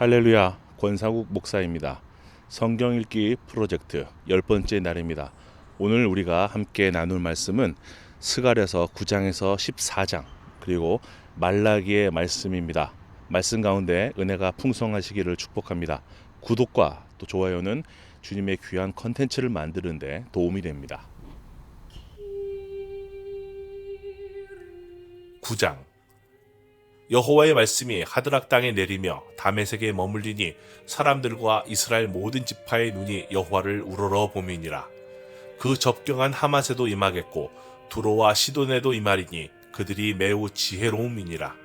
할렐루야 권상국 목사입니다. 성경 읽기 프로젝트 열 번째 날입니다. 오늘 우리가 함께 나눌 말씀은 스갈에서 9장에서 14장 그리고 말라기의 말씀입니다. 말씀 가운데 은혜가 풍성하시기를 축복합니다. 구독과 또 좋아요는 주님의 귀한 컨텐츠를 만드는데 도움이 됩니다. 9장 여호와의 말씀이 하드락 땅에 내리며 다메섹에 머물리니 사람들과 이스라엘 모든 지파의 눈이 여호와를 우러러 보미니라. 그 접경한 하맛에도 임하겠고 두로와 시돈에도 임하리니 그들이 매우 지혜로움이니라.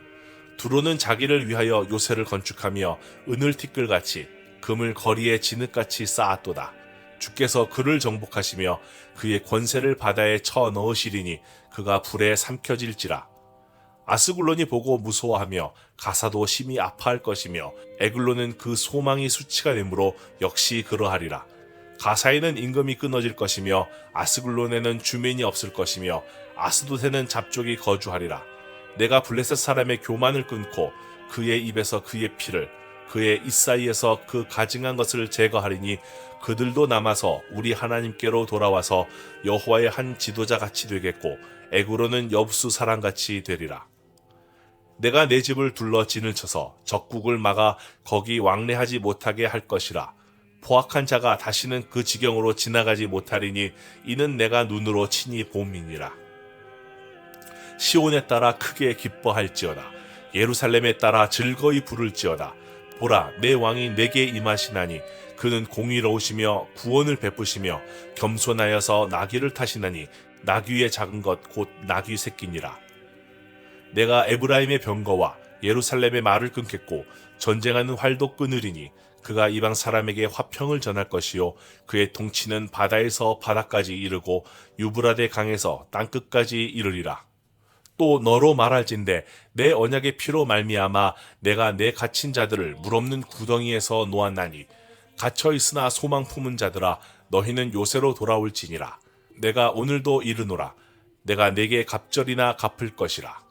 두로는 자기를 위하여 요새를 건축하며 은을 티끌같이 금을 거리에 진흙같이 쌓았도다. 주께서 그를 정복하시며 그의 권세를 바다에 쳐 넣으시리니 그가 불에 삼켜질지라 아스글론이 보고 무서워하며 가사도 심히 아파할 것이며 에글론은 그 소망이 수치가 되므로 역시 그러하리라. 가사에는 임금이 끊어질 것이며 아스글론에는 주민이 없을 것이며 아스도세는 잡족이 거주하리라. 내가 블레셋 사람의 교만을 끊고 그의 입에서 그의 피를 그의 입 사이에서 그 가증한 것을 제거하리니 그들도 남아서 우리 하나님께로 돌아와서 여호와의 한 지도자 같이 되겠고 에구로는 여부수 사람 같이 되리라. 내가 내 집을 둘러 진을 쳐서 적국을 막아 거기 왕래하지 못하게 할 것이라. 포악한 자가 다시는 그 지경으로 지나가지 못하리니 이는 내가 눈으로 친히 봄이니라. 시온에 따라 크게 기뻐할지어다. 예루살렘에 따라 즐거이 부를지어다. 보라, 내 왕이 내게 임하시나니 그는 공의로우시며 구원을 베푸시며 겸손하여서 나귀를 타시나니 나귀의 작은 것 곧 나귀 새끼니라. 내가 에브라임의 병거와 예루살렘의 말을 끊겠고 전쟁하는 활도 끊으리니 그가 이방 사람에게 화평을 전할 것이요 그의 통치는 바다에서 바다까지 이르고 유브라데 강에서 땅 끝까지 이르리라. 또 너로 말할진대 내 언약의 피로 말미암아 내가 내 갇힌 자들을 물없는 구덩이에서 놓았나니 갇혀 있으나 소망 품은 자들아 너희는 요새로 돌아올지니라. 내가 오늘도 이르노라. 내가 내게 갑절이나 갚을 것이라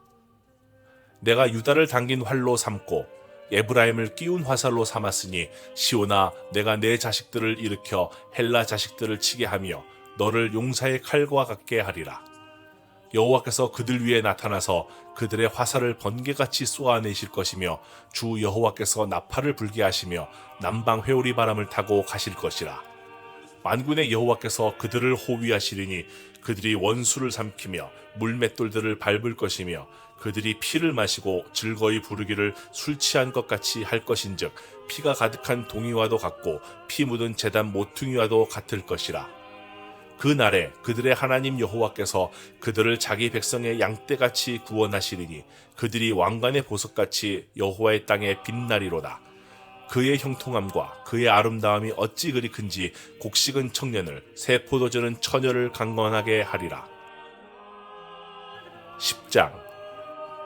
내가 유다를 당긴 활로 삼고 에브라임을 끼운 화살로 삼았으니 시오나 내가 내 자식들을 일으켜 헬라 자식들을 치게 하며 너를 용사의 칼과 같게 하리라. 여호와께서 그들 위에 나타나서 그들의 화살을 번개같이 쏘아내실 것이며 주 여호와께서 나팔을 불게 하시며 남방 회오리 바람을 타고 가실 것이라. 만군의 여호와께서 그들을 호위하시리니 그들이 원수를 삼키며 물맷돌들을 밟을 것이며 그들이 피를 마시고 즐거이 부르기를 술 취한 것 같이 할 것인즉 피가 가득한 동이와도 같고 피 묻은 재단 모퉁이와도 같을 것이라 그 날에 그들의 하나님 여호와께서 그들을 자기 백성의 양떼같이 구원하시리니 그들이 왕관의 보석같이 여호와의 땅에 빛나리로다. 그의 형통함과 그의 아름다움이 어찌 그리 큰지 곡식은 청년을 새 포도주는 처녀를 강건하게 하리라. 10장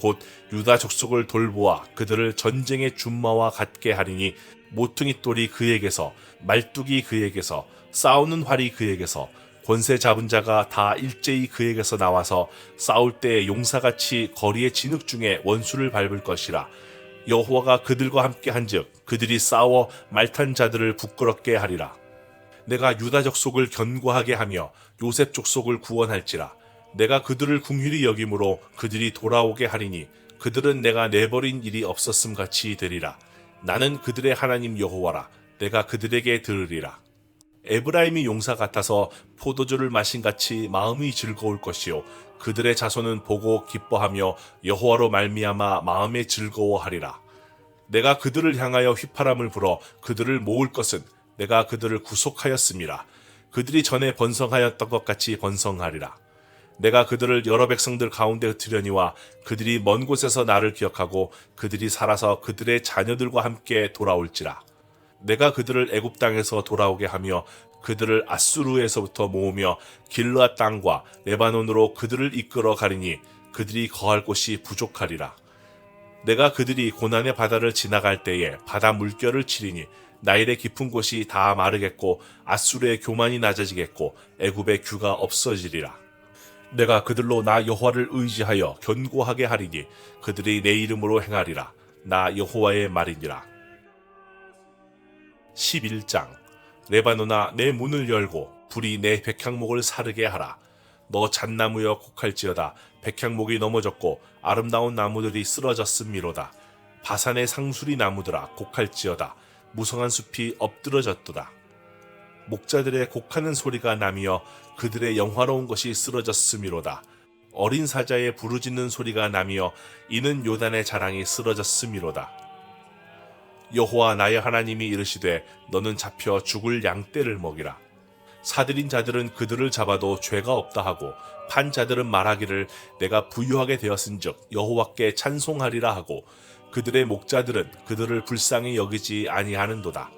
곧 유다 족속을 돌보아 그들을 전쟁의 준마와 같게 하리니 모퉁이 돌이 그에게서 말뚝이 그에게서 싸우는 활이 그에게서 권세 잡은 자가 다 일제히 그에게서 나와서 싸울 때 용사같이 거리의 진흙 중에 원수를 밟을 것이라. 여호와가 그들과 함께 한즉 그들이 싸워 말탄 자들을 부끄럽게 하리라. 내가 유다 족속을 견고하게 하며 요셉 족속을 구원할지라 내가 그들을 궁휼히 여김으로 그들이 돌아오게 하리니 그들은 내가 내버린 일이 없었음 같이 되리라. 나는 그들의 하나님 여호와라. 내가 그들에게 들으리라. 에브라임이 용사 같아서 포도주를 마신 같이 마음이 즐거울 것이요. 그들의 자손은 보고 기뻐하며 여호와로 말미암아 마음에 즐거워하리라. 내가 그들을 향하여 휘파람을 불어 그들을 모을 것은 내가 그들을 구속하였음이라 그들이 전에 번성하였던 것 같이 번성하리라 내가 그들을 여러 백성들 가운데 흩으려니와 그들이 먼 곳에서 나를 기억하고 그들이 살아서 그들의 자녀들과 함께 돌아올지라 내가 그들을 애굽 땅에서 돌아오게 하며 그들을 아수르에서부터 모으며 길르앗 땅과 레바논으로 그들을 이끌어 가리니 그들이 거할 곳이 부족하리라. 내가 그들이 고난의 바다를 지나갈 때에 바다 물결을 치리니 나일의 깊은 곳이 다 마르겠고 아수르의 교만이 낮아지겠고 애굽의 규가 없어지리라. 내가 그들로 나 여호와를 의지하여 견고하게 하리니 그들이 내 이름으로 행하리라. 나 여호와의 말이니라. 11장 레바노나 내 문을 열고 불이 내 백향목을 사르게 하라. 너 잣나무여 곡할지어다. 백향목이 넘어졌고 아름다운 나무들이 쓰러졌음이로다. 바산의 상수리 나무들아 곡할지어다. 무성한 숲이 엎드러졌도다. 목자들의 곡하는 소리가 나며 그들의 영화로운 것이 쓰러졌음이로다. 어린 사자의 부르짖는 소리가 나며 이는 요단의 자랑이 쓰러졌음이로다. 여호와 나의 하나님이 이르시되 너는 잡혀 죽을 양떼를 먹이라. 사들인 자들은 그들을 잡아도 죄가 없다 하고 판 자들은 말하기를 내가 부유하게 되었은즉 여호와께 찬송하리라 하고 그들의 목자들은 그들을 불쌍히 여기지 아니하는도다.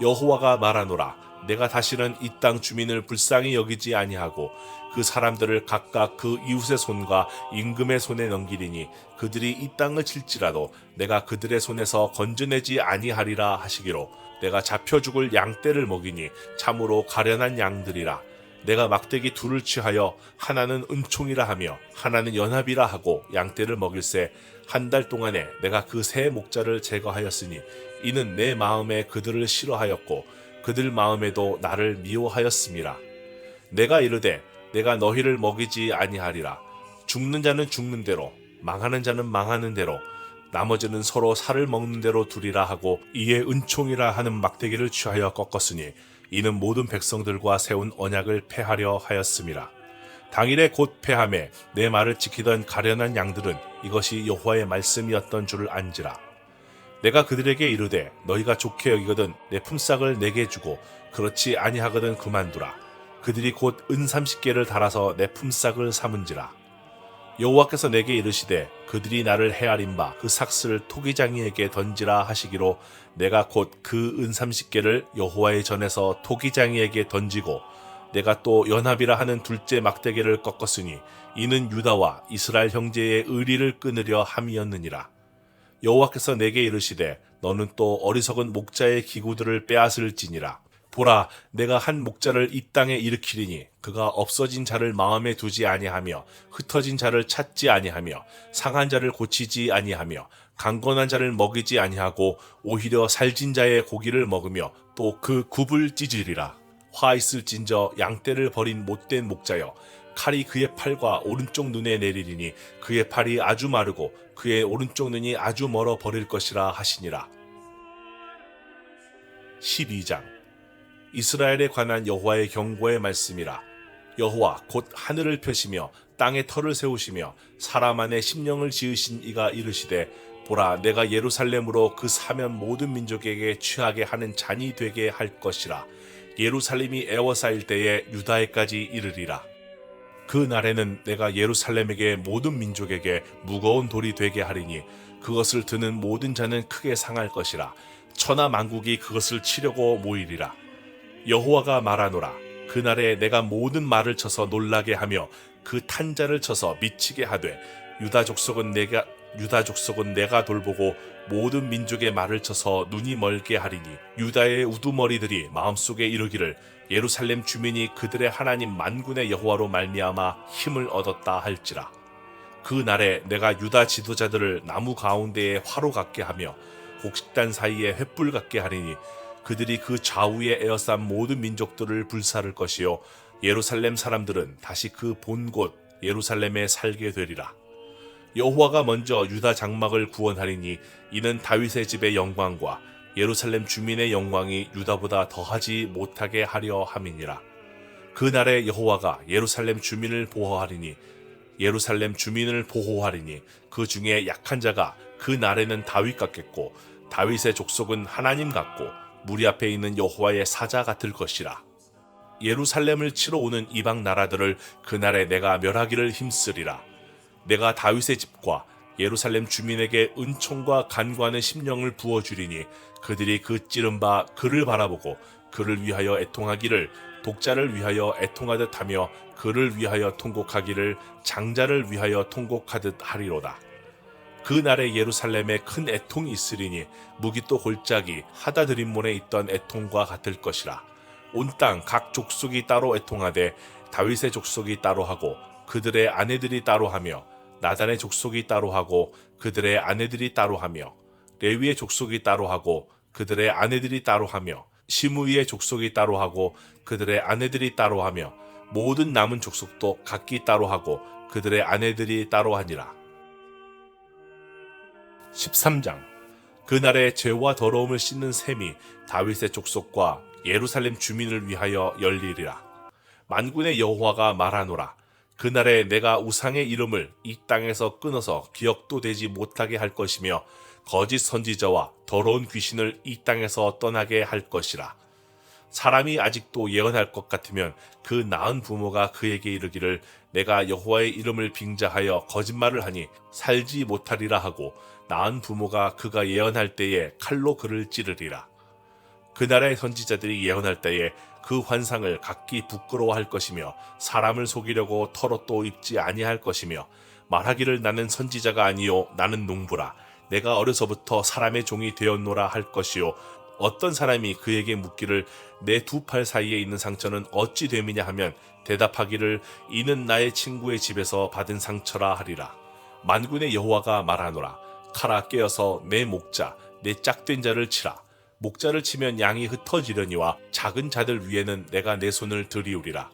여호와가 말하노라 내가 다시는 이 땅 주민을 불쌍히 여기지 아니하고 그 사람들을 각각 그 이웃의 손과 임금의 손에 넘기리니 그들이 이 땅을 칠지라도 내가 그들의 손에서 건져내지 아니하리라 하시기로 내가 잡혀 죽을 양떼를 먹이니 참으로 가련한 양들이라. 내가 막대기 둘을 취하여 하나는 은총이라 하며 하나는 연합이라 하고 양떼를 먹일새 한 달 동안에 내가 그 세 목자를 제거하였으니 이는 내 마음에 그들을 싫어하였고 그들 마음에도 나를 미워하였음이라 내가 이르되 내가 너희를 먹이지 아니하리라. 죽는 자는 죽는 대로 망하는 자는 망하는 대로 나머지는 서로 살을 먹는 대로 두리라 하고 이에 은총이라 하는 막대기를 취하여 꺾었으니 이는 모든 백성들과 세운 언약을 폐하려 하였음이라 당일에 곧 패함에 내 말을 지키던 가련한 양들은 이것이 여호와의 말씀이었던 줄을 안지라. 내가 그들에게 이르되 너희가 좋게 여기거든 내 품삯을 내게 주고 그렇지 아니하거든 그만두라. 그들이 곧 은 삼십 개를 달아서 내 품삯을 삼은지라. 여호와께서 내게 이르시되 그들이 나를 헤아린 바 그 삭스를 토기장이에게 던지라 하시기로 내가 곧 그 은 삼십 개를 여호와의 전에서 토기장이에게 던지고 내가 또 연합이라 하는 둘째 막대기를 꺾었으니 이는 유다와 이스라엘 형제의 의리를 끊으려 함이었느니라. 여호와께서 내게 이르시되 너는 또 어리석은 목자의 기구들을 빼앗을지니라. 보라, 내가 한 목자를 이 땅에 일으키리니 그가 없어진 자를 마음에 두지 아니하며 흩어진 자를 찾지 아니하며 상한 자를 고치지 아니하며 강건한 자를 먹이지 아니하고 오히려 살진 자의 고기를 먹으며 또 그 굽을 찢으리라. 화 있을진저 양떼를 버린 못된 목자여 칼이 그의 팔과 오른쪽 눈에 내리리니 그의 팔이 아주 마르고 그의 오른쪽 눈이 아주 멀어 버릴 것이라 하시니라. 12장. 이스라엘에 관한 여호와의 경고의 말씀이라. 여호와 곧 하늘을 펴시며 땅에 터를 세우시며 사람 안에 심령을 지으신 이가 이르시되 보라 내가 예루살렘으로 그 사면 모든 민족에게 취하게 하는 잔이 되게 할 것이라. 예루살렘이 애워싸일 때에 유다에까지 이르리라 그 날에는 내가 예루살렘에게 모든 민족에게 무거운 돌이 되게 하리니 그것을 드는 모든 자는 크게 상할 것이라. 천하 만국이 그것을 치려고 모이리라. 여호와가 말하노라. 그 날에 내가 모든 말을 쳐서 놀라게 하며 그 탄자를 쳐서 미치게 하되 유다 족속은 내가 유다 족속은 내가 돌보고 모든 민족의 말을 쳐서 눈이 멀게 하리니 유다의 우두머리들이 마음속에 이르기를 예루살렘 주민이 그들의 하나님 만군의 여호와로 말미암아 힘을 얻었다 할지라 그 날에 내가 유다 지도자들을 나무 가운데에 화로 같게 하며 곡식단 사이에 횃불 같게 하리니 그들이 그 좌우에 에어싼 모든 민족들을 불사를 것이요 예루살렘 사람들은 다시 그 본 곳 예루살렘에 살게 되리라. 여호와가 먼저 유다 장막을 구원하리니 이는 다윗의 집의 영광과 예루살렘 주민의 영광이 유다보다 더하지 못하게 하려 함이니라. 그 날에 여호와가 예루살렘 주민을 보호하리니 예루살렘 주민을 보호하리니 그 중에 약한 자가 그 날에는 다윗 같겠고 다윗의 족속은 하나님 같고 무리 앞에 있는 여호와의 사자 같을 것이라. 예루살렘을 치러 오는 이방 나라들을 그날에 내가 멸하기를 힘쓰리라. 내가 다윗의 집과 예루살렘 주민에게 은총과 간구하는 심령을 부어 주리니 그들이 그 찌른 바 그를 바라보고 그를 위하여 애통하기를 독자를 위하여 애통하듯 하며 그를 위하여 통곡하기를 장자를 위하여 통곡하듯 하리로다. 그 날에 예루살렘에 큰 애통이 있으리니 무기또 골짜기 하다드림몬에 있던 애통과 같을 것이라. 온 땅 각 족속이 따로 애통하되 다윗의 족속이 따로 하고 그들의 아내들이 따로 하며 나단의 족속이 따로 하고 그들의 아내들이 따로 하며 레위의 족속이 따로 하고 그들의 아내들이 따로 하며 시므이의 족속이 따로 하고 그들의 아내들이 따로 하며 모든 남은 족속도 각기 따로 하고 그들의 아내들이 따로 하니라. 13장 그날에 죄와 더러움을 씻는 셈이 다윗의 족속과 예루살렘 주민을 위하여 열리리라. 만군의 여호와가 말하노라. 그날에 내가 우상의 이름을 이 땅에서 끊어서 기억도 되지 못하게 할 것이며 거짓 선지자와 더러운 귀신을 이 땅에서 떠나게 할 것이라. 사람이 아직도 예언할 것 같으면 그 나은 부모가 그에게 이르기를 내가 여호와의 이름을 빙자하여 거짓말을 하니 살지 못하리라 하고 나은 부모가 그가 예언할 때에 칼로 그를 찌르리라. 그날의 선지자들이 예언할 때에 그 환상을 각기 부끄러워할 것이며 사람을 속이려고 털옷도 입지 아니할 것이며 말하기를 나는 선지자가 아니요 나는 농부라. 내가 어려서부터 사람의 종이 되었노라 할 것이요. 어떤 사람이 그에게 묻기를 내 두 팔 사이에 있는 상처는 어찌 됨이냐 하면 대답하기를 이는 나의 친구의 집에서 받은 상처라 하리라. 만군의 여호와가 말하노라. 칼아 깨어서 내 목자 내 짝된 자를 치라 목자를 치면 양이 흩어지려니와 작은 자들 위에는 내가 내 손을 들이우리라.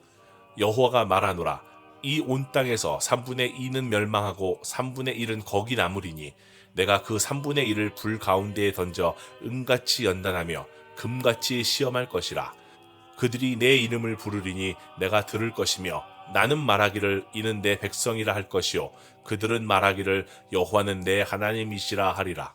여호와가 말하노라. 이 온 땅에서 3분의 2는 멸망하고 3분의 1은 거기 남으리니 내가 그 3분의 1을 불 가운데에 던져 은같이 연단하며 금같이 시험할 것이라. 그들이 내 이름을 부르리니 내가 들을 것이며 나는 말하기를 이는 내 백성이라 할 것이요 그들은 말하기를 여호와는 내 하나님이시라 하리라.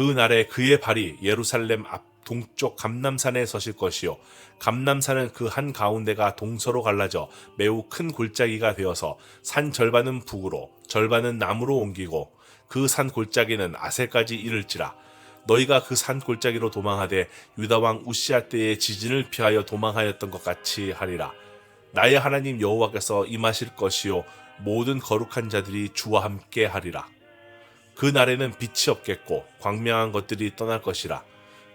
그 날에 그의 발이 예루살렘 앞 동쪽 감남산에 서실 것이요. 감남산은 그 한 가운데가 동서로 갈라져 매우 큰 골짜기가 되어서 산 절반은 북으로 절반은 남으로 옮기고 그 산 골짜기는 아세까지 이를지라. 너희가 그 산 골짜기로 도망하되 유다 왕 우시아 때의 지진을 피하여 도망하였던 것 같이 하리라. 나의 하나님 여호와께서 임하실 것이요. 모든 거룩한 자들이 주와 함께 하리라 그 날에는 빛이 없겠고 광명한 것들이 떠날 것이라.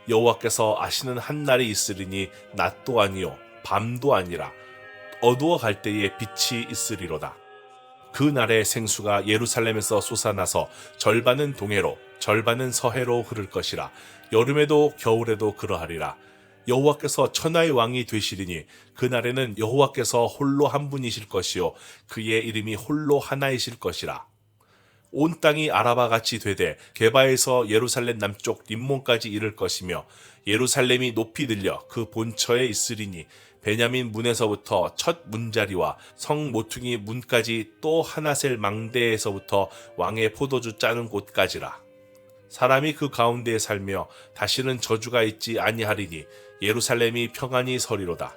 여호와께서 아시는 한 날이 있으리니 낮도 아니요 밤도 아니라 어두워 갈 때에 빛이 있으리로다. 그 날에 생수가 예루살렘에서 솟아나서 절반은 동해로 절반은 서해로 흐를 것이라. 여름에도 겨울에도 그러하리라. 여호와께서 천하의 왕이 되시리니 그 날에는 여호와께서 홀로 한 분이실 것이요 그의 이름이 홀로 하나이실 것이라 온 땅이 아라바 같이 되되 게바에서 예루살렘 남쪽 림몬까지 이를 것이며 예루살렘이 높이 들려 그 본처에 있으리니 베냐민 문에서부터 첫 문자리와 성 모퉁이 문까지 또 하나셀 망대에서부터 왕의 포도주 짜는 곳까지라. 사람이 그 가운데에 살며 다시는 저주가 있지 아니하리니 예루살렘이 평안히 서리로다.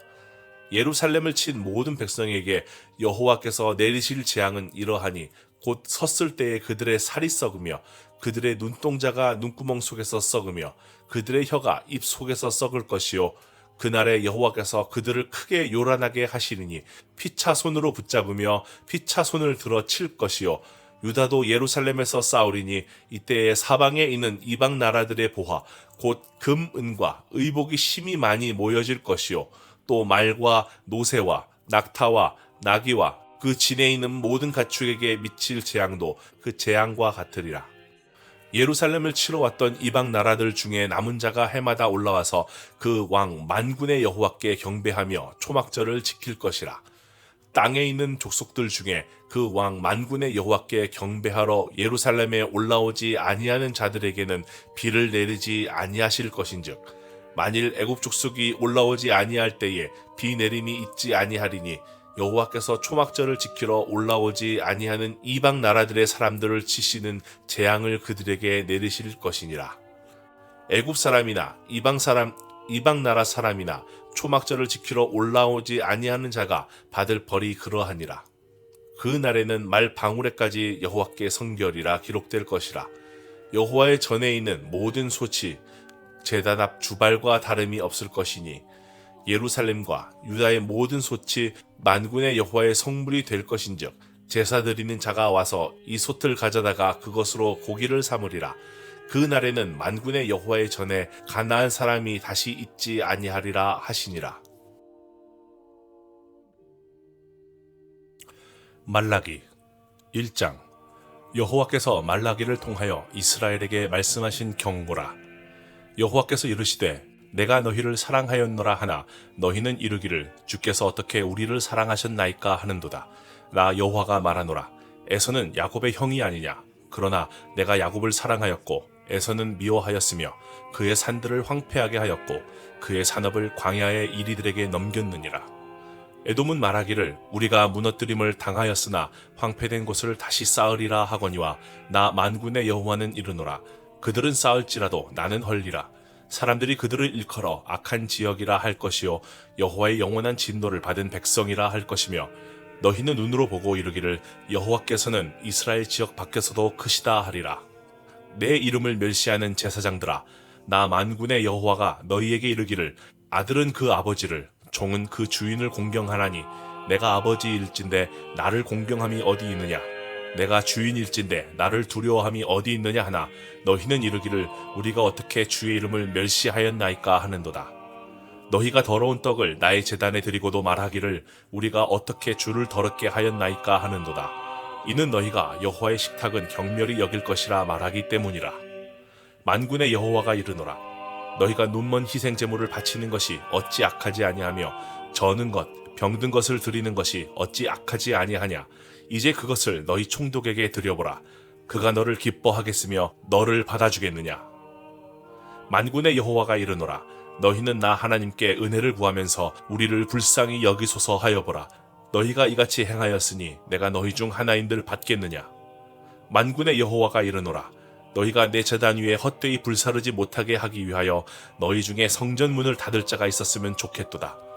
예루살렘을 친 모든 백성에게 여호와께서 내리실 재앙은 이러하니 곧 섰을 때에 그들의 살이 썩으며 그들의 눈동자가 눈구멍 속에서 썩으며 그들의 혀가 입 속에서 썩을 것이요. 그날에 여호와께서 그들을 크게 요란하게 하시리니 피차 손으로 붙잡으며 피차 손을 들어 칠 것이요. 유다도 예루살렘에서 싸우리니 이때에 사방에 있는 이방 나라들의 보화 곧 금, 은과 의복이 심히 많이 모여질 것이요. 또 말과 노새와 낙타와 나귀와 그 진에 있는 모든 가축에게 미칠 재앙도 그 재앙과 같으리라. 예루살렘을 치러 왔던 이방 나라들 중에 남은 자가 해마다 올라와서 그 왕 만군의 여호와께 경배하며 초막절을 지킬 것이라. 땅에 있는 족속들 중에 그 왕 만군의 여호와께 경배하러 예루살렘에 올라오지 아니하는 자들에게는 비를 내리지 아니하실 것인즉 만일 애굽 족속이 올라오지 아니할 때에 비 내림이 있지 아니하리니 여호와께서 초막절을 지키러 올라오지 아니하는 이방 나라들의 사람들을 치시는 재앙을 그들에게 내리실 것이니라. 애굽 사람이나 이방 사람 이방 나라 사람이나 초막절을 지키러 올라오지 아니하는 자가 받을 벌이 그러하니라. 그 날에는 말 방울에까지 여호와께 성결이라 기록될 것이라. 여호와의 전에 있는 모든 소치 제단 앞 주발과 다름이 없을 것이니 예루살렘과 유다의 모든 소치 만군의 여호와의 성물이 될 것인즉 제사 드리는 자가 와서 이 솥을 가져다가 그것으로 고기를 삼으리라. 그 날에는 만군의 여호와의 전에 가나안 사람이 다시 있지 아니하리라 하시니라. 말라기 1장 여호와께서 말라기를 통하여 이스라엘에게 말씀하신 경고라 여호와께서 이르시되 내가 너희를 사랑하였노라 하나 너희는 이르기를 주께서 어떻게 우리를 사랑하셨나이까 하는도다. 나 여호와가 말하노라. 에서는 야곱의 형이 아니냐. 그러나 내가 야곱을 사랑하였고 에서는 미워하였으며 그의 산들을 황폐하게 하였고 그의 산업을 광야의 이리들에게 넘겼느니라. 에돔은 말하기를 우리가 무너뜨림을 당하였으나 황폐된 곳을 다시 쌓으리라 하거니와 나 만군의 여호와는 이르노라. 그들은 쌓을지라도 나는 헐리라 사람들이 그들을 일컬어 악한 지역이라 할 것이요 여호와의 영원한 진노를 받은 백성이라 할 것이며 너희는 눈으로 보고 이르기를 여호와께서는 이스라엘 지역 밖에서도 크시다 하리라. 내 이름을 멸시하는 제사장들아 나 만군의 여호와가 너희에게 이르기를 아들은 그 아버지를 종은 그 주인을 공경하나니 내가 아버지일진데 나를 공경함이 어디 있느냐 내가 주인일진데 나를 두려워함이 어디 있느냐 하나 너희는 이르기를 우리가 어떻게 주의 이름을 멸시하였나이까 하는도다. 너희가 더러운 떡을 나의 제단에 드리고도 말하기를 우리가 어떻게 주를 더럽게 하였나이까 하는도다. 이는 너희가 여호와의 식탁은 경멸이 여길 것이라 말하기 때문이라. 만군의 여호와가 이르노라. 너희가 눈먼 희생 제물을 바치는 것이 어찌 악하지 아니하며 저는 것 병든 것을 드리는 것이 어찌 악하지 아니하냐 이제 그것을 너희 총독에게 드려보라. 그가 너를 기뻐하겠으며 너를 받아주겠느냐? 만군의 여호와가 이르노라. 너희는 나 하나님께 은혜를 구하면서 우리를 불쌍히 여기소서 하여 보라. 너희가 이같이 행하였으니 내가 너희 중 하나인들 받겠느냐? 만군의 여호와가 이르노라. 너희가 내 재단 위에 헛되이 불사르지 못하게 하기 위하여 너희 중에 성전문을 닫을 자가 있었으면 좋겠도다.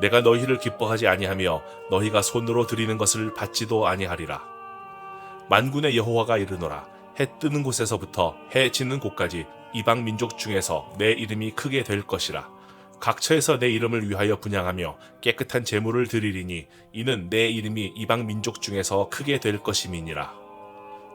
내가 너희를 기뻐하지 아니하며 너희가 손으로 드리는 것을 받지도 아니하리라. 만군의 여호와가 이르노라. 해 뜨는 곳에서부터 해 지는 곳까지 이방 민족 중에서 내 이름이 크게 될 것이라. 각처에서 내 이름을 위하여 분양하며 깨끗한 제물을 드리리니 이는 내 이름이 이방 민족 중에서 크게 될 것임이니라.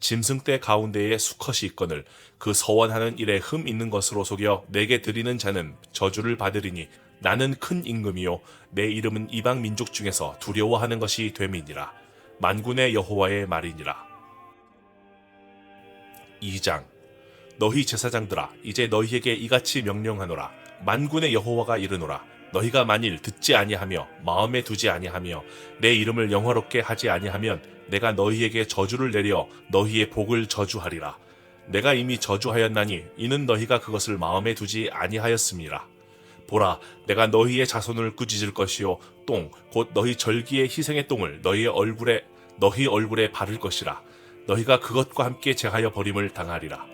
짐승떼 가운데에 수컷이 있거늘 그 서원하는 일에 흠 있는 것으로 속여 내게 드리는 자는 저주를 받으리니 나는 큰 임금이요 내 이름은 이방 민족 중에서 두려워하는 것이 됨이니라. 만군의 여호와의 말이니라. 2장. 너희 제사장들아 이제 너희에게 이같이 명령하노라. 만군의 여호와가 이르노라 너희가 만일 듣지 아니하며 마음에 두지 아니하며 내 이름을 영화롭게 하지 아니하면 내가 너희에게 저주를 내려 너희의 복을 저주하리라. 내가 이미 저주하였나니 이는 너희가 그것을 마음에 두지 아니하였음이라. 보라, 내가 너희의 자손을 꾸짖을 것이요 똥 곧 너희 절기의 희생의 똥을 너희의 얼굴에 너희 얼굴에 바를 것이라. 너희가 그것과 함께 제하여 버림을 당하리라.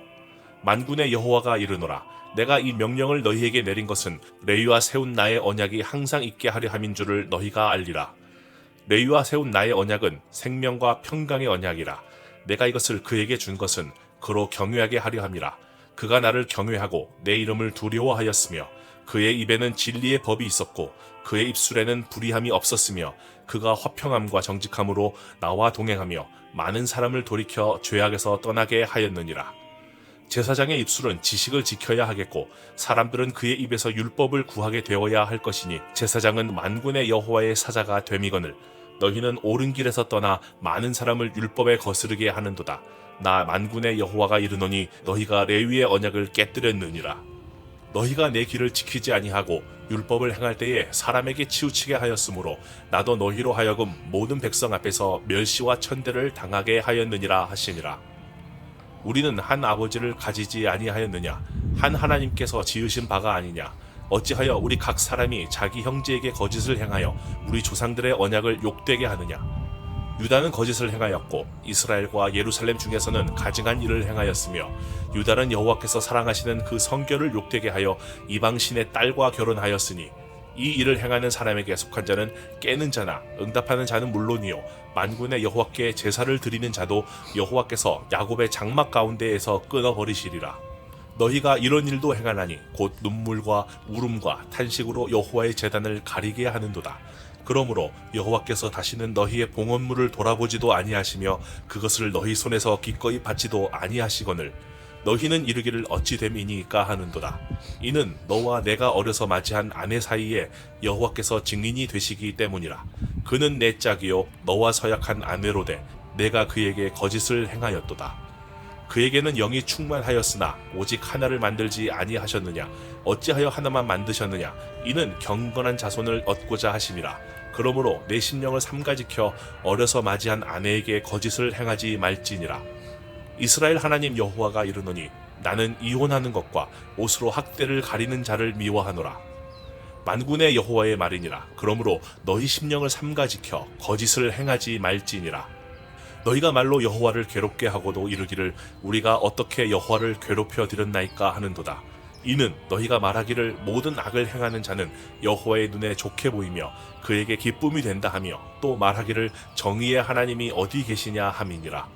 만군의 여호와가 이르노라. 내가 이 명령을 너희에게 내린 것은 레위와 세운 나의 언약이 항상 있게 하려 함인 줄을 너희가 알리라. 레위와 세운 나의 언약은 생명과 평강의 언약이라. 내가 이것을 그에게 준 것은 그로 경외하게 하려 함이라. 그가 나를 경외하고 내 이름을 두려워하였으며 그의 입에는 진리의 법이 있었고 그의 입술에는 불의함이 없었으며 그가 화평함과 정직함으로 나와 동행하며 많은 사람을 돌이켜 죄악에서 떠나게 하였느니라. 제사장의 입술은 지식을 지켜야 하겠고 사람들은 그의 입에서 율법을 구하게 되어야 할 것이니 제사장은 만군의 여호와의 사자가 됨이거늘 너희는 옳은 길에서 떠나 많은 사람을 율법에 거스르게 하는도다. 나 만군의 여호와가 이르노니 너희가 레위의 언약을 깨뜨렸느니라. 너희가 내 길을 지키지 아니하고 율법을 행할 때에 사람에게 치우치게 하였으므로 나도 너희로 하여금 모든 백성 앞에서 멸시와 천대를 당하게 하였느니라 하시니라. 우리는 한 아버지를 가지지 아니하였느냐? 한 하나님께서 지으신 바가 아니냐? 어찌하여 우리 각 사람이 자기 형제에게 거짓을 행하여 우리 조상들의 언약을 욕되게 하느냐? 유다는 거짓을 행하였고 이스라엘과 예루살렘 중에서는 가증한 일을 행하였으며 유다는 여호와께서 사랑하시는 그 성결을 욕되게 하여 이방 신의 딸과 결혼하였으니 이 일을 행하는 사람에게 속한 자는 깨는 자나 응답하는 자는 물론이요. 만군의 여호와께 제사를 드리는 자도 여호와께서 야곱의 장막 가운데에서 끊어 버리시리라. 너희가 이런 일도 행하나니 곧 눈물과 울음과 탄식으로 여호와의 재단을 가리게 하는도다. 그러므로 여호와께서 다시는 너희의 봉헌물을 돌아보지도 아니하시며 그것을 너희 손에서 기꺼이 받지도 아니하시거늘 너희는 이르기를 어찌 됨이니까 하는도다. 이는 너와 내가 어려서 맞이한 아내 사이에 여호와께서 증인이 되시기 때문이라. 그는 내 짝이요 너와 서약한 아내로되 내가 그에게 거짓을 행하였도다. 그에게는 영이 충만하였으나 오직 하나를 만들지 아니하셨느냐 어찌하여 하나만 만드셨느냐 이는 경건한 자손을 얻고자 하심이라 그러므로 내 심령을 삼가 지켜 어려서 맞이한 아내에게 거짓을 행하지 말지니라 이스라엘 하나님 여호와가 이르노니 나는 이혼하는 것과 옷으로 학대를 가리는 자를 미워하노라 만군의 여호와의 말이니라 그러므로 너희 심령을 삼가 지켜 거짓을 행하지 말지니라 너희가 말로 여호와를 괴롭게 하고도 이르기를 우리가 어떻게 여호와를 괴롭혀 드렸나이까 하는도다. 이는 너희가 말하기를 모든 악을 행하는 자는 여호와의 눈에 좋게 보이며 그에게 기쁨이 된다 하며 또 말하기를 정의의 하나님이 어디 계시냐 함이니라.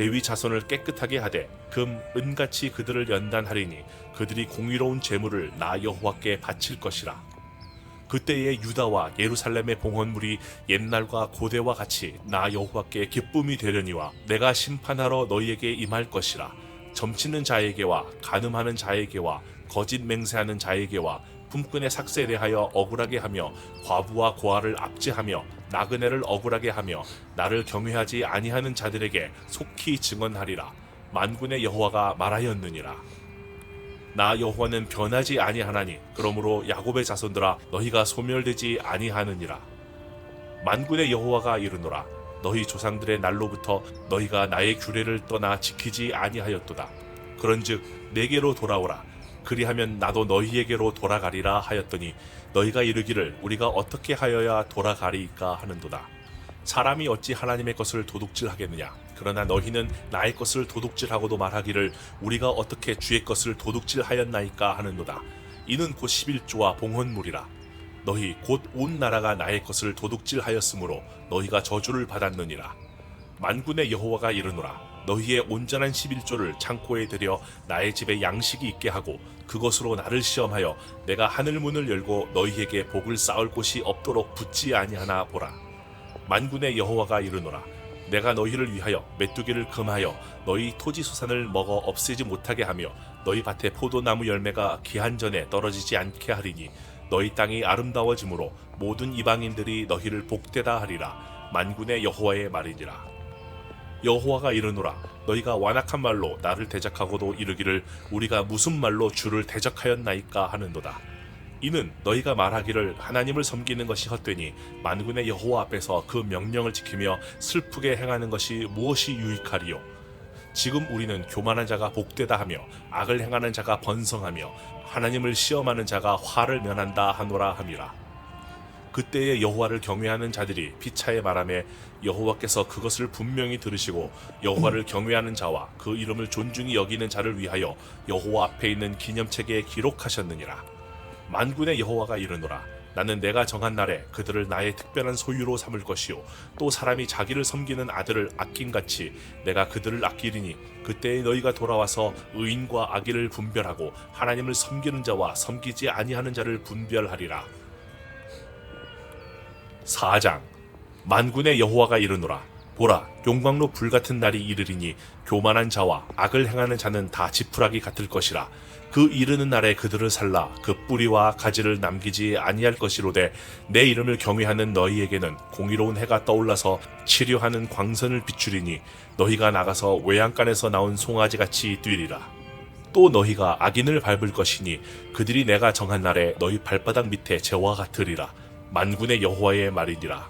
레위 자손을 깨끗하게 하되 금 은같이 그들을 연단하리니 그들이 공의로운 재물을 나 여호와께 바칠 것이라. 그때의 유다와 예루살렘의 봉헌물이 옛날과 고대와 같이 나 여호와께 기쁨이 되려니와 내가 심판하러 너희에게 임할 것이라. 점치는 자에게와 간음하는 자에게와 거짓 맹세하는 자에게와 품꾼의 삭세에 대하여 억울하게 하며 과부와 고아를 압제하며 나그네를 억울하게 하며 나를 경외하지 아니하는 자들에게 속히 증언하리라. 만군의 여호와가 말하였느니라. 나 여호와는 변하지 아니하나니 그러므로 야곱의 자손들아 너희가 소멸되지 아니하느니라. 만군의 여호와가 이르노라. 너희 조상들의 날로부터 너희가 나의 규례를 떠나 지키지 아니하였도다. 그런즉 내게로 돌아오라 그리하면 나도 너희에게로 돌아가리라 하였더니 너희가 이르기를 우리가 어떻게 하여야 돌아가리이까 하는도다. 사람이 어찌 하나님의 것을 도둑질하겠느냐? 그러나 너희는 나의 것을 도둑질하고도 말하기를 우리가 어떻게 주의 것을 도둑질하였나이까 하는도다. 이는 곧 11조와 봉헌물이라. 너희 곧 온 나라가 나의 것을 도둑질하였으므로 너희가 저주를 받았느니라. 만군의 여호와가 이르노라 너희의 온전한 11조를 창고에 들여 나의 집에 양식이 있게 하고 그것으로 나를 시험하여 내가 하늘 문을 열고 너희에게 복을 쌓을 곳이 없도록 붙지 아니하나 보라. 만군의 여호와가 이르노라. 내가 너희를 위하여 메뚜기를 금하여 너희 토지 수산을 먹어 없애지 못하게 하며 너희 밭에 포도나무 열매가 기한 전에 떨어지지 않게 하리니 너희 땅이 아름다워지므로 모든 이방인들이 너희를 복되다 하리라. 만군의 여호와의 말이니라 여호와가 이르노라 너희가 완악한 말로 나를 대적하고도 이르기를 우리가 무슨 말로 주를 대적하였나이까 하는도다 이는 너희가 말하기를 하나님을 섬기는 것이 헛되니 만군의 여호와 앞에서 그 명령을 지키며 슬프게 행하는 것이 무엇이 유익하리요 지금 우리는 교만한 자가 복되다 하며 악을 행하는 자가 번성하며 하나님을 시험하는 자가 화를 면한다 하노라 함이라. 그때에 여호와를 경외하는 자들이 피차에 말하매 여호와께서 그것을 분명히 들으시고 여호와를 경외하는 자와 그 이름을 존중히 여기는 자를 위하여 여호와 앞에 있는 기념책에 기록하셨느니라. 만군의 여호와가 이르노라. 나는 내가 정한 날에 그들을 나의 특별한 소유로 삼을 것이요 또 사람이 자기를 섬기는 아들을 아낀같이 내가 그들을 아끼리니 그때에 너희가 돌아와서 의인과 악인을 분별하고 하나님을 섬기는 자와 섬기지 아니하는 자를 분별하리라. 4장 만군의 여호와가 이르노라. 보라 용광로 불같은 날이 이르리니 교만한 자와 악을 행하는 자는 다 지푸라기 같을 것이라. 그 이르는 날에 그들을 살라. 그 뿌리와 가지를 남기지 아니할 것이로되 내 이름을 경외하는 너희에게는 공의로운 해가 떠올라서 치료하는 광선을 비추리니 너희가 나가서 외양간에서 나온 송아지 같이 뛰리라. 또 너희가 악인을 밟을 것이니 그들이 내가 정한 날에 너희 발바닥 밑에 재와 같으리라 만군의 여호와의 말이니라.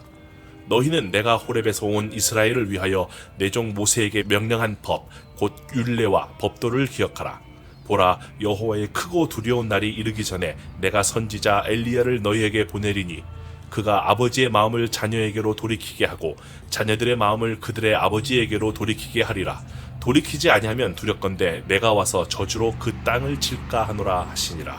너희는 내가 호렙에서 온 이스라엘을 위하여 내 종 모세에게 명령한 법 곧 율례와 법도를 기억하라. 보라 여호와의 크고 두려운 날이 이르기 전에 내가 선지자 엘리야를 너희에게 보내리니 그가 아버지의 마음을 자녀에게로 돌이키게 하고 자녀들의 마음을 그들의 아버지에게로 돌이키게 하리라. 돌이키지 아니하면 두렵건대 내가 와서 저주로 그 땅을 칠까 하노라 하시니라